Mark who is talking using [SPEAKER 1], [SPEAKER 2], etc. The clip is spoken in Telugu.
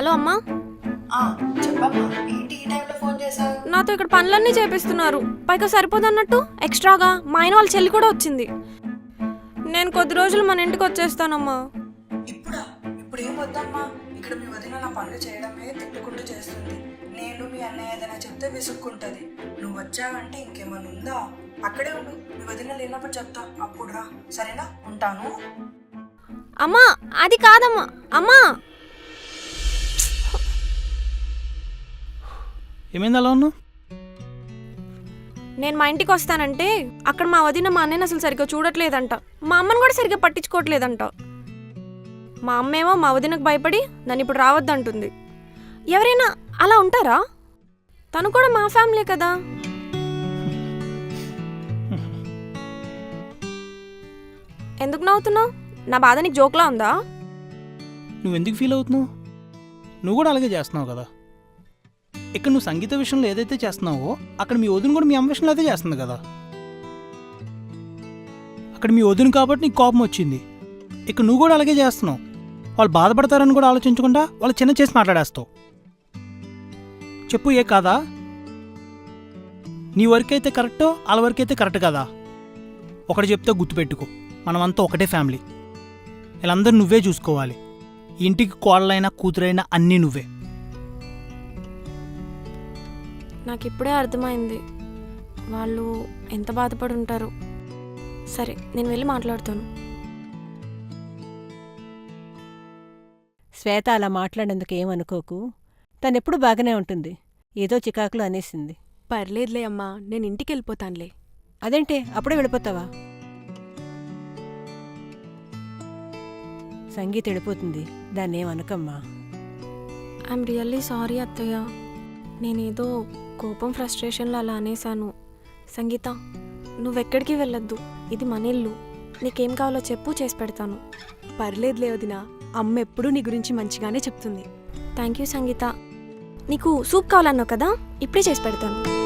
[SPEAKER 1] హలో అమ్మా. నాతో ఇక్కడ పనులన్నీ చేపిస్తున్నారు. పైగా సరిపోదన్నట్టు ఎక్స్ట్రాగా మా ఆయన వాళ్ళ చెల్లి కూడా వచ్చింది. నేను కొద్ది రోజులు మన ఇంటికి వచ్చేస్తానమ్మా.
[SPEAKER 2] ఇప్పుడా? ఇప్పుడు ఏం వద్దమ్మా? ఇక్కడ మీ వదిన నా పనులు చేయడమే తిట్టుకుంటూ చేస్తుంది. నేను మీ అన్నయ్య ఏదైనా చెప్తే విసుక్కుంటది. నువ్వు వచ్చావంటే ఉందా? అక్కడే ఉండు. మీ వదిన లేనప్పుడు చెప్తా. అప్పుడు రా. సరేనా? ఉంటాను.
[SPEAKER 1] అమ్మా అది కాదమ్మా. అమ్మా!
[SPEAKER 3] ఏమైంది అలా ఉన్నావు?
[SPEAKER 1] నేను మా ఇంటికి వస్తానంటే అక్కడ మా వదిన మా అన్నయ్యని అసలు సరిగ్గా చూడట్లేదంట. మా అమ్మని కూడా సరిగ్గా పట్టించుకోవట్లేదంట. మా అమ్మేమో మా వదినకు భయపడి నన్ను ఇప్పుడు రావద్దంటుంది. ఎవరైనా అలా ఉంటారా? తను కూడా మా ఫ్యామిలీ కదా. ఎందుకు నవ్వుతున్నావు? నా బాధ నీకు జోక్లా ఉందా?
[SPEAKER 3] నువ్వు ఎందుకు ఫీల్ అవుతున్నావు? నువ్వు కూడా అలాగే చేస్తున్నావు కదా. ఇక్కడ నువ్వు సంగీత విషయంలో ఏదైతే చేస్తున్నావో అక్కడ మీ వదిన కూడా మీ అమ్మ విషయంలో అదే చేస్తుంది కదా? అక్కడ మీ వదిన కాబట్టి నీకు కోపం వచ్చింది. ఇక్కడ నువ్వు కూడా అలాగే చేస్తున్నావు. వాళ్ళు బాధపడతారని కూడా ఆలోచించకుండా వాళ్ళు చిన్న చేసి మాట్లాడేస్తావు. చెప్పు ఏ కాదా? నీ వరకు అయితే కరెక్టో వాళ్ళ వరకు అయితే కరెక్ట్ కదా? ఒకటి చెప్తే గుర్తుపెట్టుకో. మనమంతా ఒకటే ఫ్యామిలీ వీళ్ళందరూ నువ్వే చూసుకోవాలి. ఇంటికి కోడలైనా కూతురైనా అన్నీ నువ్వే.
[SPEAKER 1] నాకు ఇప్పుడే అర్థమైంది. వాళ్ళు ఎంత బాధపడి ఉంటారు సరే నేను వెళ్ళి మాట్లాడతాను.
[SPEAKER 4] శ్వేత అలా మాట్లాడేందుకు ఏమనుకోకు. తనెప్పుడు బాగానే ఉంటుంది. ఏదో చికాకులు అనేసింది.
[SPEAKER 5] పర్లేదులే అమ్మా నేను ఇంటికి వెళ్ళిపోతానులే
[SPEAKER 4] అదేంటే అప్పుడే వెళ్ళిపోతావా? సంగీత వెళ్ళిపోతుంది. దాన్ని ఏమనకమ్మా
[SPEAKER 1] ఐఎమ్ రియల్లీ సారీ అత్తయ్య. నేనేదో కోపం ఫ్రస్ట్రేషన్లో అలా అనేశాను. సంగీత నువ్వెక్కడికి వెళ్ళొద్దు. ఇది మన ఇల్లు. నీకేం కావాలో చెప్పు చేసి పెడతాను.
[SPEAKER 5] పర్లేదులే వదినా. అమ్మ ఎప్పుడూ నీ గురించి మంచిగానే చెప్తుంది.
[SPEAKER 1] Thank you Sangeetha. నీకు సూప్ కావాలన్నావు కదా? ఇప్పుడే చేసి పెడతాను.